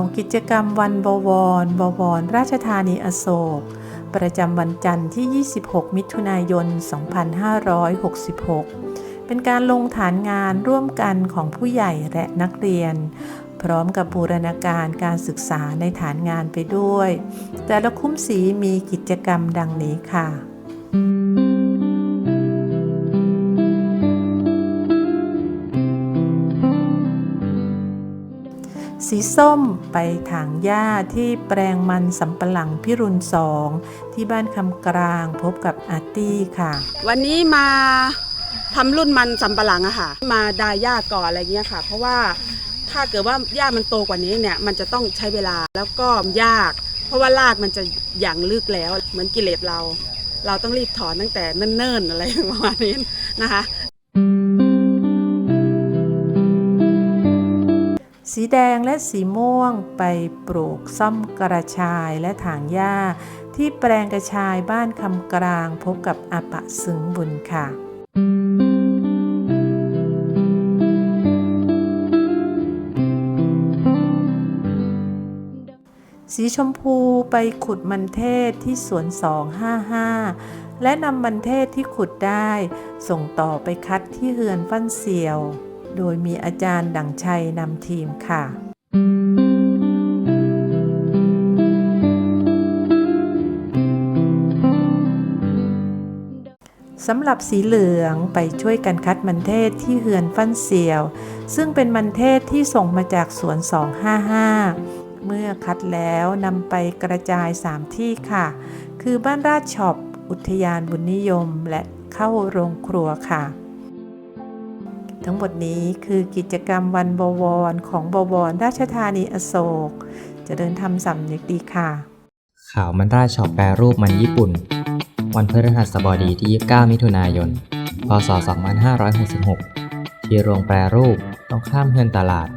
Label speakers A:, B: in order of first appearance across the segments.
A: ข่าวกิจกรรมวันบวร บวร ราชธานีอโศก ประจำวันจันทร์ที่ 26 มิถุนายน 2566 เป็นการลงฐานงานร่วมกันของผู้ใหญ่และนักเรียน พร้อมกับบูรณาการการศึกษาในฐานงานไปด้วย แต่ละคุ้มสีมีกิจกรรมดังนี้ค่ะ สีส้มไปถางหญ้าที่แปลงมันสำปะหลังพิรุณสองที่บ้านคำกลางพบกับอาร์ตี้ค่ะ
B: วันนี้มาทำรุ่นมันสำปะหลังอะค่ะ มาดายหญ้าก่อนอะไรเงี้ยค่ะ เพราะว่าถ้าเกิดว่าหญ้ามันโตกว่านี้เนี่ยมันจะต้องใช้เวลาแล้วก็ยาก เพราะว่ารากมันจะหยั่งลึกแล้วเหมือนกิเลสเรา เราต้องรีบถอนตั้งแต่เนิ่นๆอะไรประมาณนี้นะคะ
A: สีแดงและสีม่วงไปปลูกซ่อมกระชายและถางหญ้า ที่แปลงกระชายบ้านคำกลางพบกับอาปะสึงบุญค่ะสีชมพูไปขุดมันเทศที่สวน 255 และนำมันเทศที่ขุดได้ ส่งต่อไปคัดที่เฮือนฟั่นเสียว โดยมีอาจารย์ดังชัยนำทีมค่ะสำหรับสีเหลืองไปช่วยกันคัดมันเทศที่เฮือนฟั่นเสียว ซึ่งเป็นมันเทศที่ส่งมาจากสวน 255 เมื่อคัดแล้วนำไปกระจาย 3 ที่ค่ะ คือบ้านราชช็อป อุทยานบุญนิยม และเข้าโรงครัวค่ะ ทั้งหมดนี้คือกิจกรรมวันบวรของบวรราชธานีอโศกจะเดินทำสำนึกดีค่ะ
C: ข่าวมันราชช็อปแปรรูปมันญี่ปุ่น วันพฤหัสบดีที่ 29 มิถุนายน พศ 2566 ที่โรงแปรรูปต้องข้ามเฮือนตลาด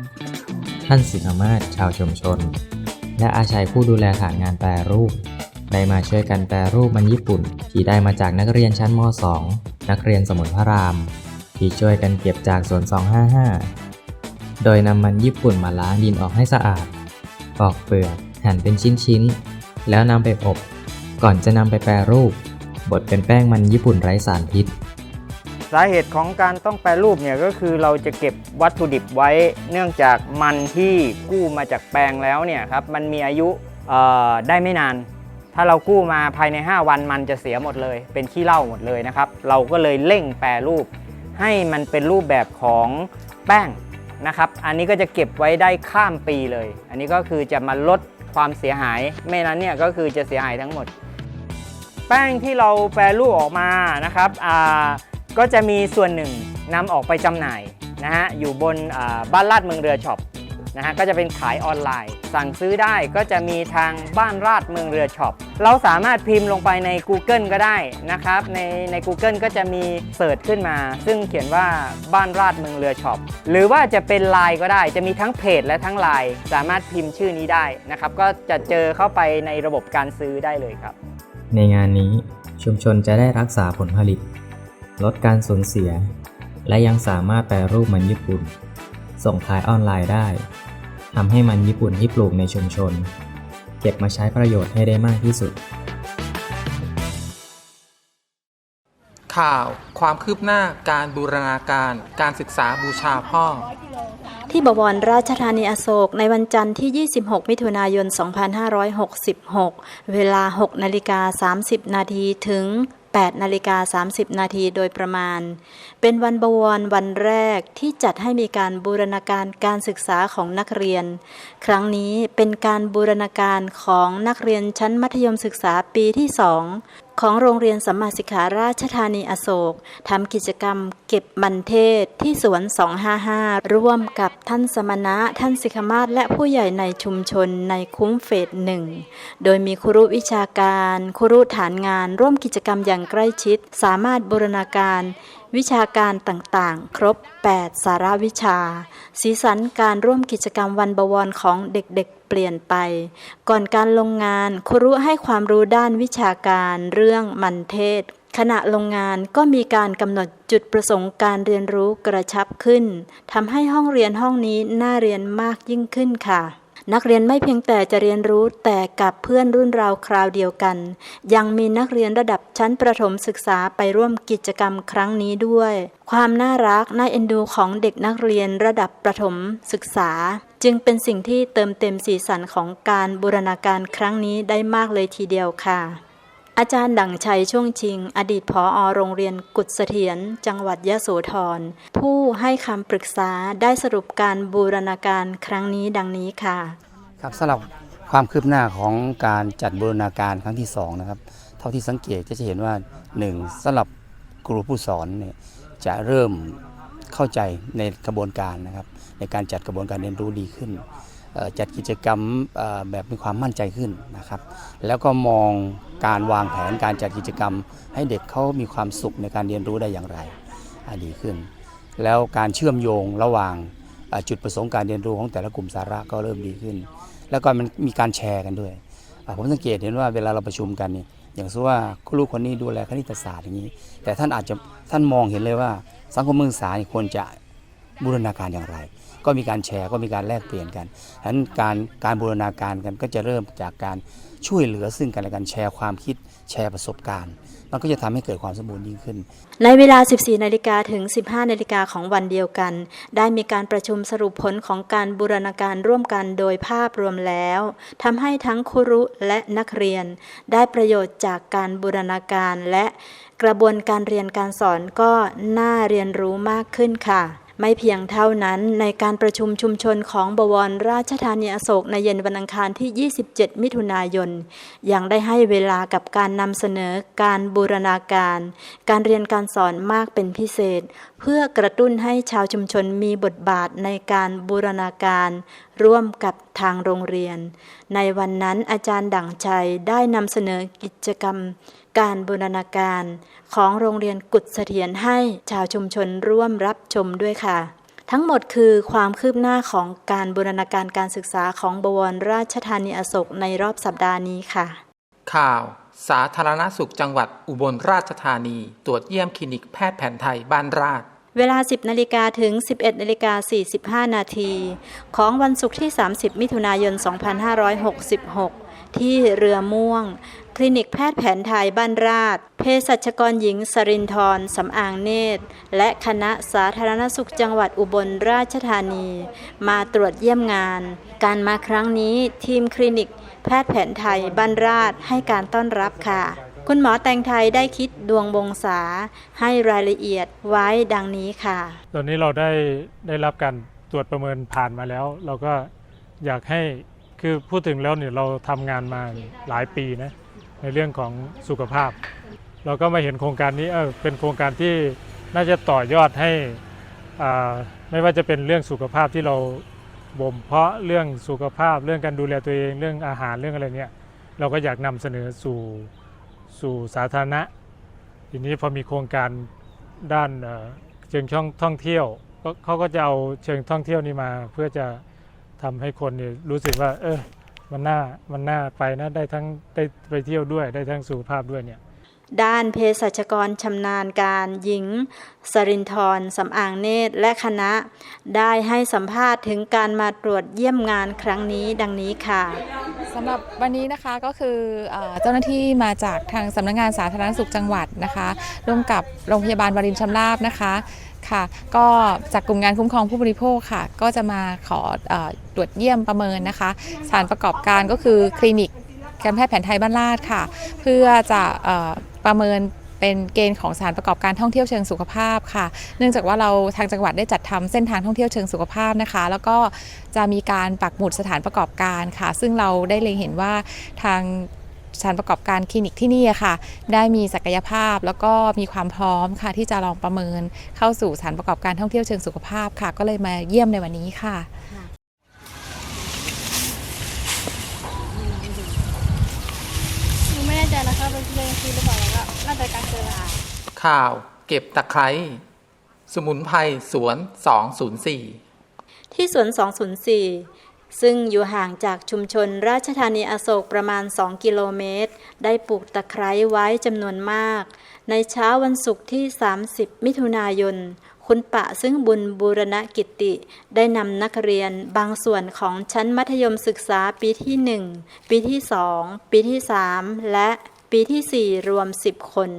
C: ท่านสินมาศชาวชุมชน และอาชัยผู้ดูแลฐานงานแปรรูป ได้มาช่วยกันแปรรูปมันญี่ปุ่น ที่ได้มาจากนักเรียนชั้นม .2 นักเรียนสมุนพระราม ที่ช่วยกันเก็บจากสวน 255 โดยนำมันญี่ปุ่นมาล้างดินออกให้สะอาด ปอกเปลือกหั่นเป็นชิ้นๆ แล้วนำไปอบ ก่อนจะนำไปแปรรูป บดเป็นแป้งมันญี่ปุ่นไร้สารพิษ
D: สาเหตุของการต้องแปรรูปเนี่ยก็คือเราจะเก็บวัตถุดิบไว้ เนื่องจากมันที่กู้มาจากแปลงแล้วเนี่ยครับมันมีอายุได้ไม่นาน ถ้าเรากู้มาภายใน 5 วันมันจะเสียหมดเลย เป็นขี้เล้าหมดเลยนะครับ เราก็เลยเร่งแปรรูป ให้มันเป็นรูปแบบของแป้งนะครับ อันนี้ก็จะเก็บไว้ได้ข้ามปีเลย อันนี้ก็คือจะมาลดความเสียหาย ไม่นั้นเนี่ยก็คือจะเสียหายทั้งหมด แป้งที่เราแปรรูปออกมานะครับอ่าก็จะมีส่วนหนึ่งนำออกไปจำหน่ายนะฮะอยู่บนบ้านลาดเมืองเรือช็อป นะฮะก็จะเป็นขายออนไลน์ สั่งซื้อได้ก็จะมีทางบ้านราดเมืองเรือช็อปเราสามารถพิมพ์ลงไปใน Google ก็ได้นะครับ ในใน Google ก็จะมีเสิร์ชขึ้นมา ซึ่งเขียนว่าบ้านราดเมืองเรือช็อปหรือว่าจะเป็นไลน์ก็ได้จะมีทั้งเพจและทั้งไลน์สามารถพิมพ์ชื่อนี้ได้นะครับ ก็จะเจอเข้าไปในระบบการซื้อได้เลยครับ
C: ในงานนี้ชุมชนจะได้รักษาผลผลิต ลดการสูญเสีย และยังสามารถแปรรูปมันญี่ปุ่น ส่งขายออนไลน์ได้ ทำให้มันญี่ปุ่นที่ปลูกในชุมชน เก็บมาใช้ประโยชน์ให้ได้มากที่สุด
E: ข่าว ความคืบหน้าการบูรณาการ การศึกษาบูชาพ่อ
F: ที่บวรราชธานีอโศกในวันจันทร์ที่ 26 มิถุนายน 2566 เวลา 6 นาฬิกา 30 นาทีถึง 8นาฬิกา30 นาทีโดยประมาณ เป็นวันบวรวันแรกที่จัดให้มีการบูรณาการการศึกษาของนักเรียน ครั้งนี้เป็นการบูรณาการของนักเรียนชั้นมัธยมศึกษาปีที่ 2 ของโรงเรียนสัมมาสิกขาราชธานีอโศกทำกิจกรรมเก็บมันเทศที่สวน 255 ร่วมกับท่านสมณะ ท่านสิกมาศและผู้ใหญ่ในชุมชนในคุ้มเฟสหนึ่ง โดยมีครูวิชาการ ครูฐานงาน ร่วมกิจกรรมอย่างใกล้ชิด สามารถบูรณาการ วิชาการต่างๆ ครบ 8 สาระวิชา สีสันการร่วมกิจกรรมวันบวรของเด็กๆ เปลี่ยนไป ก่อนการลงงานครูให้ความรู้ด้านวิชาการเรื่องมันเทศ ขณะลงงานก็มีการกำหนดจุดประสงค์การเรียนรู้กระชับขึ้นทำให้ห้องเรียนห้องนี้น่าเรียนมากยิ่งขึ้นค่ะ นักเรียนไม่เพียงแต่จะเรียนรู้แต่กับเพื่อนรุ่นราวคราวเดียวกัน ยังมีนักเรียนระดับชั้นประถมศึกษาไปร่วมกิจกรรมครั้งนี้ด้วย ความน่ารักน่าเอ็นดูของเด็กนักเรียนระดับประถมศึกษา จึงเป็นสิ่งที่เติมเต็มสีสันของการบูรณาการครั้งนี้ได้มากเลยทีเดียวค่ะ อาจารย์ดั่งชัยช่วงชิง อดีตผออโรงเรียนกุศเสถียรจังหวัดยะโสธร ผู้ให้คำปรึกษาได้สรุปการบูรณาการครั้งนี้ดังนี้ค่ะ
G: ครับสำหรับความคืบหน้าของการจัดบูรณาการครั้งที่2นะครับเท่าที่สังเกตจะเห็นว่า 1สำหรับครูผู้สอนเนี่ยจะเริ่มเข้าใจในกระบวนการนะครับในการจัดกระบวนการเรียนรู้ดีขึ้น จัดกิจกรรมแบบมีความมั่นใจขึ้นนะครับ แล้วก็มองการวางแผนการจัดกิจกรรม ให้เด็กเขามีความสุขในการเรียนรู้ได้อย่างไรดีขึ้น แล้วการเชื่อมโยงระหว่างจุดประสงค์การเรียนรู้ของแต่ละกลุ่มสาระก็เริ่มดีขึ้น แล้วก็มันมีการแชร์กันด้วย ผมสังเกตเห็นว่าเวลาเราประชุมกันนี่อย่างเช่นว่าครูคนนี้ดูแลคณิตศาสตร์อย่างนี้ แต่ท่านอาจจะท่านมองเห็นเลยว่าสังคมศึกษานี่ควรจะบูรณาการอย่างไร ก็มีการแชร์ก็มีการแลกเปลี่ยนกันฉะนั้นการการบูรณาการกันก็จะเริ่มจากการช่วยเหลือซึ่งกันและกันแชร์ความคิดแชร์ประสบการณ์มันก็จะทำให้เกิดความสมบูรณ์ยิ่งขึ้น
F: ในเวลา 14 นาฬิกาถึง 15 นาฬิกาของวันเดียวกัน ได้มีการประชุมสรุปผลของการบูรณาการร่วมกันโดยภาพรวมแล้วทำให้ทั้งครุและนักเรียน ได้ประโยชน์จากการบูรณาการและกระบวนการเรียนการสอนก็น่าเรียนรู้มากขึ้นค่ะ ไม่เพียงเท่านั้นในการประชุมชุมชนของบวรราชธานีอโศกในเย็นวันอังคารที่ 27 มิถุนายน ยังได้ให้เวลากับการนำเสนอการบูรณาการ การเรียนการสอนมากเป็นพิเศษ เพื่อกระตุ้นให้ชาวชุมชนมีบทบาทในการบูรณาการ ร่วมกับทางโรงเรียน ในวันนั้นอาจารย์ดั่งชัยได้นำเสนอกิจกรรม การบูรณาการ ของโรงเรียนกุศเสถียรให้ชาวชุมชนร่วมรับชมด้วยค่ะทั้งหมดคือความคืบหน้าของการบูรณาการการศึกษาของบวรราชธานีอโศกในรอบสัปดาห์นี้ค่ะ
E: ข่าว สาธารณสุขจังหวัดอุบลราชธานี ตรวจเยี่ยมคลินิกแพทย์แผนไทยบ้านราษ
F: เวลา 10นาฬิกาถึง 11นาฬิกา45 นาที ของวันศุกร์ที่ 30 มิถุนายน 2566 ที่เรือม่วง คลินิกแพทย์แผนไทยบ้านราษฎร์เภสัชกรหญิงสรินทรสำอางเนตร และคณะสาธารณสุขจังหวัดอุบลราชธานี มาตรวจเยี่ยมงาน การมาครั้งนี้ทีมคลินิกแพทย์แผนไทยบ้านราษฎร์ให้การต้อนรับค่ะ คุณหมอแตงไทยได้คิดดวงบงษาให้รายละเอียดไว้ดังนี้ค่ะ
H: ตอนนี้เราได้ได้รับการตรวจประเมินผ่านมาแล้ว เราก็อยากให้คือพูดถึงแล้วเนี่ยเราทำงานมาหลายปีนะในเรื่องของสุขภาพ เราก็มาเห็นโครงการนี้เออเป็นโครงการที่น่าจะต่อยอดให้ไม่ว่าจะเป็นเรื่องสุขภาพที่เราบ่มเพาะเรื่องสุขภาพเรื่องการดูแลตัวเองเรื่องอาหารเรื่องอะไรเนี่ยเราก็อยากนำเสนอสู่ สู่สาธารณะ ทีนี้พอมีโครงการด้านเชิงช่องท่องเที่ยวก็เขาก็จะเอาเชิงท่องเที่ยวนี้มา เพื่อจะทำให้คนเนี่ยรู้สึกว่า เออมันน่ามันน่าไปนะได้ทั้งได้ไปเที่ยวด้วยได้ทั้งสุขภาพด้วยเนี่ย
F: ด้านเภสัชกรชำนาญการหญิง สรินทรสำอางเนตรและคณะ ได้ให้สัมภาษณ์ถึงการมาตรวจเยี่ยมงานครั้งนี้ดังนี้ค่ะ
I: สำหรับวันนี้นะคะก็คือเจ้าหน้าที่มาจากทางสำนักงานสาธารณสุขจังหวัดนะคะ ร่วมกับโรงพยาบาลวารินชำราบนะคะค่ะ ก็จากกลุ่มงานคุ้มครองผู้บริโภคค่ะ ก็จะมาขออตรวจเยี่ยมประเมินนะคะสถานประกอบการก็คือคลินิกการแพทย์แผนไทยบ้านลาดค่ะ เพื่อจะ ประเมินเป็นเกณฑ์ของสถานประกอบการท่องเที่ยวเชิงสุขภาพค่ะ เนื่องจากว่าเราทางจังหวัดได้จัดทำเส้นทางท่องเที่ยวเชิงสุขภาพนะคะ แล้วก็จะมีการปักหมุดสถานประกอบการค่ะ ซึ่งเราได้เล็งเห็นว่าทางสถานประกอบการคลินิกที่นี่ค่ะ ได้มีศักยภาพแล้วก็มีความพร้อมค่ะ ที่จะลองประเมินเข้าสู่สถานประกอบการท่องเที่ยวเชิงสุขภาพค่ะ ก็เลยมาเยี่ยมในวันนี้ค่ะ
J: หนู หน่ใจนะคะเป็นเพลงคือหรือเปล่าแล้วก็น่าจะการเจอค่ะ
E: ข่าว เก็บตะไคร้สมุนไพรสวน 204
F: ที่สวน 204 ซึ่งอยู่ห่างจากชุมชนราชธานีอโศกประมาณ 2 กิโลเมตร ได้ปลูกตะไคร้ไว้จำนวนมาก ในเช้าวันศุกร์ที่ 30 มิถุนายน คุณปะซึ่งบุญบูรณกิติ ได้นำนักเรียนบางส่วนของชั้นมัธยมศึกษาปีที่ 1 ปีที่ 2 ปีที่ 3 และ ปีที่ 4 รวม 10 คน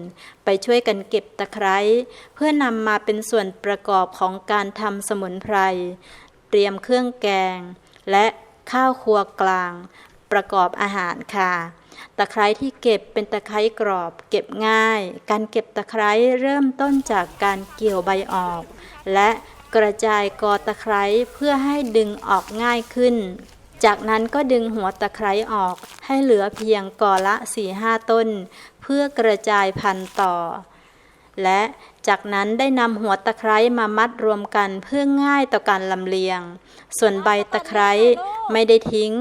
F: ไปช่วยกันเก็บตะไคร้ เพื่อนำมาเป็นส่วนประกอบของการทำสมุนไพร เตรียมเครื่องแกง และข้าวครัวกลาง ประกอบอาหารค่ะตะไคร้ที่เก็บเป็นตะไคร้กรอบ เก็บง่าย การเก็บตะไคร้เริ่มต้นจากการเกี่ยวใบออก และกระจายกอตะไคร้เพื่อให้ดึงออกง่ายขึ้น จากนั้นก็ดึงหัวตะไคร้ออก ให้เหลือเพียงกอละ4-5ต้น เพื่อกระจายพันธุ์ต่อ และจากนั้นได้นำหัวตะไคร้มามัดรวมกันเพื่อง่ายต่อการลำเลียง ส่วนใบตะไคร้ไม่ได้ทิ้ง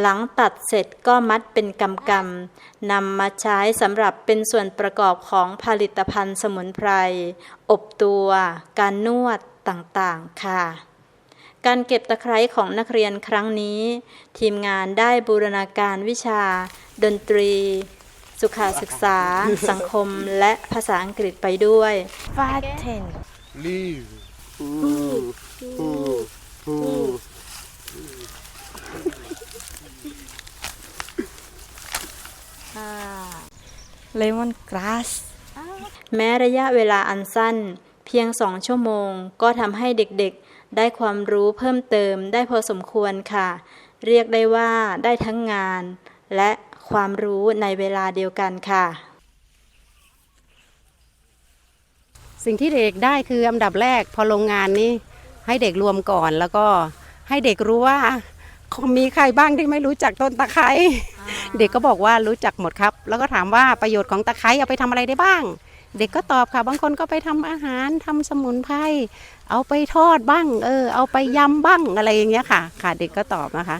F: หลังตัดเสร็จก็มัดเป็นกำกำๆนำมาใช้สำหรับเป็นส่วนประกอบของผลิตภัณฑ์สมุนไพร อบตัว การนวดต่างๆ ค่ะ การเก็บตะไคร้ของนักเรียนครั้งนี้ ทีมงานได้บูรณาการวิชา ดนตรี สุขศึกษา สังคมและภาษาอังกฤษไปด้วย
J: Fatten
K: Leave.
J: Lemon grass
F: แม้ระยะเวลาอันสั้นเพียงสองชั่วโมงก็ทำให้เด็กๆ ได้ความรู้เพิ่มเติมได้พอสมควรค่ะ เรียกได้ว่าได้ทั้งงาน และความรู้ในเวลาเดียวกันค่ะ
L: สิ่งที่เด็กได้คืออันดับแรกพอโรงงานนี้ให้เด็กรวมก่อนแล้วก็ให้เด็กรู้ว่ามีใครบ้างที่ไม่รู้จักต้นตะไคร้เด็กก็บอกว่ารู้จักหมดครับ แล้วก็ถามว่าประโยชน์ของตะไคร้เอาไปทำอะไรได้บ้าง เด็กก็ตอบค่ะ บางคนก็ไปทำอาหารทำสมุนไพรเอาไปทอดบ้าง เออ เอาไปยำบ้างอะไรอย่างเงี้ยค่ะ ค่ะ เด็กก็ตอบนะคะ